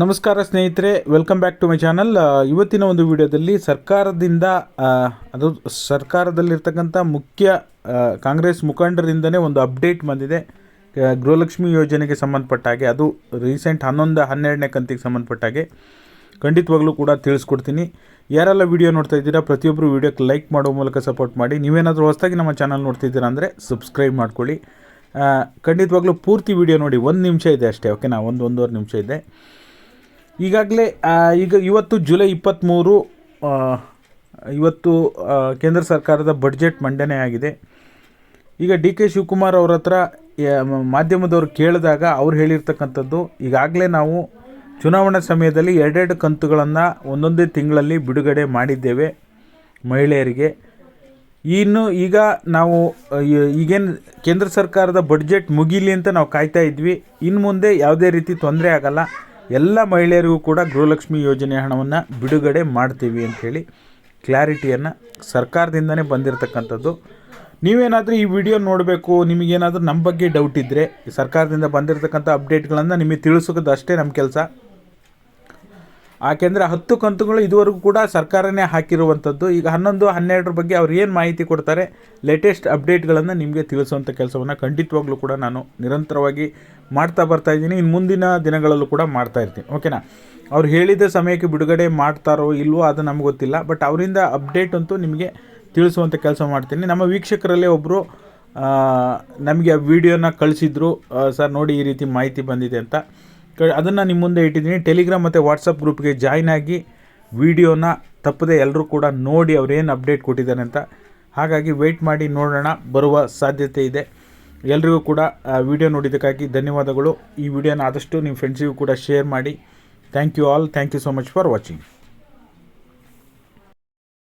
ನಮಸ್ಕಾರ ಸ್ನೇಹಿತರೆ welcome back to my channel ಇವತ್ತಿನ ಒಂದು ವಿಡಿಯೋದಲ್ಲಿ ಸರ್ಕಾರದಿಂದ ಅದು ಸರ್ಕಾರದಲ್ಲಿರ್ತಕ್ಕಂಥ ಮುಖ್ಯ ಕಾಂಗ್ರೆಸ್ ಮುಖಂಡರಿಂದನೇ ಒಂದು ಅಪ್ಡೇಟ್ ಬಂದಿದೆ. ಗೃಹಲಕ್ಷ್ಮಿ ಯೋಜನೆಗೆ ಸಂಬಂಧಪಟ್ಟ ಹಾಗೆ, ಅದು ರೀಸೆಂಟ್ ಹನ್ನೊಂದು, ಹನ್ನೆರಡನೇ ಕಂತಿಗೆ ಸಂಬಂಧಪಟ್ಟ ಹಾಗೆ ಖಂಡಿತವಾಗ್ಲೂ ಕೂಡ ತಿಳಿಸ್ಕೊಡ್ತೀನಿ. ಯಾರೆಲ್ಲ ವಿಡಿಯೋ ನೋಡ್ತಾ ಇದ್ದೀರಾ ಪ್ರತಿಯೊಬ್ಬರು ವಿಡಿಯೋಕ್ಕೆ ಲೈಕ್ ಮಾಡೋ ಮೂಲಕ ಸಪೋರ್ಟ್ ಮಾಡಿ. ನೀವೇನಾದರೂ ಹೊಸದಾಗಿ ನಮ್ಮ ಚಾನಲ್ ನೋಡ್ತಿದ್ದೀರಾ ಅಂದರೆ ಸಬ್ಸ್ಕ್ರೈಬ್ ಮಾಡ್ಕೊಳ್ಳಿ. ಖಂಡಿತವಾಗ್ಲೂ ಪೂರ್ತಿ ವಿಡಿಯೋ ನೋಡಿ, ಒಂದು ನಿಮಿಷ ಇದೆ ಅಷ್ಟೇ ಓಕೆನಾ ಒಂದು, ಒಂದೂವರೆ ನಿಮಿಷ ಇದೆ. ಈಗಾಗಲೇ ಈಗ ಇವತ್ತು ಜುಲೈ ಇಪ್ಪತ್ತ್ಮೂರು ಇವತ್ತು ಕೇಂದ್ರ ಸರ್ಕಾರದ ಬಡ್ಜೆಟ್ ಮಂಡನೆ ಆಗಿದೆ. ಈಗ ಡಿ ಕೆ ಶಿವಕುಮಾರ್ ಅವ್ರ ಹತ್ರ ಮಾಧ್ಯಮದವರು ಕೇಳಿದಾಗ ಅವ್ರು ಹೇಳಿರ್ತಕ್ಕಂಥದ್ದು, ಈಗಾಗಲೇ ನಾವು ಚುನಾವಣಾ ಸಮಯದಲ್ಲಿ ಎರಡೆರಡು ಕಂತುಗಳನ್ನು ಒಂದೊಂದೇ ತಿಂಗಳಲ್ಲಿ ಬಿಡುಗಡೆ ಮಾಡಿದ್ದೇವೆ ಮಹಿಳೆಯರಿಗೆ. ಇನ್ನು ಈಗ ನಾವು ಈಗೇನು ಕೇಂದ್ರ ಸರ್ಕಾರದ ಬಡ್ಜೆಟ್ ಮುಗೀಲಿ ಅಂತ ನಾವು ಕಾಯ್ತಾ ಇದ್ವಿ. ಇನ್ನು ಮುಂದೆ ಯಾವುದೇ ರೀತಿ ತೊಂದರೆ ಆಗಲ್ಲ. ಎಲ್ಲ ಮಹಿಳೆಯರಿಗೂ ಕೂಡ ಗೃಹಲಕ್ಷ್ಮಿ ಯೋಜನೆ ಹಣವನ್ನು ಬಿಡುಗಡೆ ಮಾಡ್ತೀವಿ ಅಂಥೇಳಿ ಕ್ಲಾರಿಟಿಯನ್ನು ಸರ್ಕಾರದಿಂದನೇ ಬಂದಿರತಕ್ಕಂಥದ್ದು. ನೀವೇನಾದರೂ ಈ ವಿಡಿಯೋ ನೋಡಬೇಕು, ನಿಮಗೇನಾದರೂ ನಮ್ಮ ಬಗ್ಗೆ ಡೌಟ್ ಇದ್ದರೆ ಸರ್ಕಾರದಿಂದ ಬಂದಿರತಕ್ಕಂಥ ಅಪ್ಡೇಟ್ಗಳನ್ನು ನಿಮಗೆ ತಿಳಿಸೋದು ಅಷ್ಟೇ ನಮ್ಮ ಕೆಲಸ. ಯಾಕೆಂದರೆ ಹತ್ತು ಕಂತುಗಳು ಇದುವರೆಗೂ ಕೂಡ ಸರ್ಕಾರನೇ ಹಾಕಿರುವಂಥದ್ದು. ಈಗ ಹನ್ನೊಂದು, ಹನ್ನೆರಡರ ಬಗ್ಗೆ ಅವ್ರು ಏನು ಮಾಹಿತಿ ಕೊಡ್ತಾರೆ ಲೇಟೆಸ್ಟ್ ಅಪ್ಡೇಟ್ಗಳನ್ನು ನಿಮಗೆ ತಿಳಿಸುವಂಥ ಕೆಲಸವನ್ನು ಖಂಡಿತವಾಗ್ಲೂ ಕೂಡ ನಾನು ನಿರಂತರವಾಗಿ ಮಾಡ್ತಾ ಬರ್ತಾ ಇದ್ದೀನಿ. ಇನ್ನು ಮುಂದಿನ ದಿನಗಳಲ್ಲೂ ಕೂಡ ಮಾಡ್ತಾ ಇರ್ತೀನಿ. ಓಕೆನಾ ಅವ್ರು ಹೇಳಿದ ಸಮಯಕ್ಕೆ ಬಿಡುಗಡೆ ಮಾಡ್ತಾರೋ ಇಲ್ವೋ ಅದು ನಮ್ಗೆ ಗೊತ್ತಿಲ್ಲ. ಬಟ್ ಅವರಿಂದ ಅಪ್ಡೇಟ್ ಅಂತೂ ನಿಮಗೆ ತಿಳಿಸುವಂಥ ಕೆಲಸ ಮಾಡ್ತೀನಿ. ನಮ್ಮ ವೀಕ್ಷಕರಲ್ಲೇ ಒಬ್ಬರು ನಮಗೆ ಆ ವಿಡಿಯೋನ ಕಳಿಸಿದ್ರು. ಸರ್ ನೋಡಿ ಈ ರೀತಿ ಮಾಹಿತಿ ಬಂದಿದೆ ಅಂತ. ಅದನ್ನು ನಿಮ್ಮ ಮುಂದೆ ಇಟ್ಟಿದ್ದೀನಿ. ಟೆಲಿಗ್ರಾಮ್ ಮತ್ತು ವಾಟ್ಸಪ್ ಗ್ರೂಪ್ಗೆ ಜಾಯ್ನ್ ಆಗಿ ವಿಡಿಯೋನ ತಪ್ಪದೆ ಎಲ್ಲರೂ ಕೂಡ ನೋಡಿ ಅವ್ರೇನು ಅಪ್ಡೇಟ್ ಕೊಟ್ಟಿದ್ದಾರೆ ಅಂತ. ಹಾಗಾಗಿ ವೆಯ್ಟ್ ಮಾಡಿ ನೋಡೋಣ, ಬರುವ ಸಾಧ್ಯತೆ ಇದೆ. ಎಲ್ರಿಗೂ ಕೂಡ ವಿಡಿಯೋ ನೋಡಿದ್ದಕ್ಕಾಗಿ ಧನ್ಯವಾದಗಳು. ಈ ವಿಡಿಯೋನ ಆದಷ್ಟು ನಿಮ್ಮ ಫ್ರೆಂಡ್ಸಿಗೂ ಕೂಡ ಶೇರ್ ಮಾಡಿ. Thank you all thank you so much for watching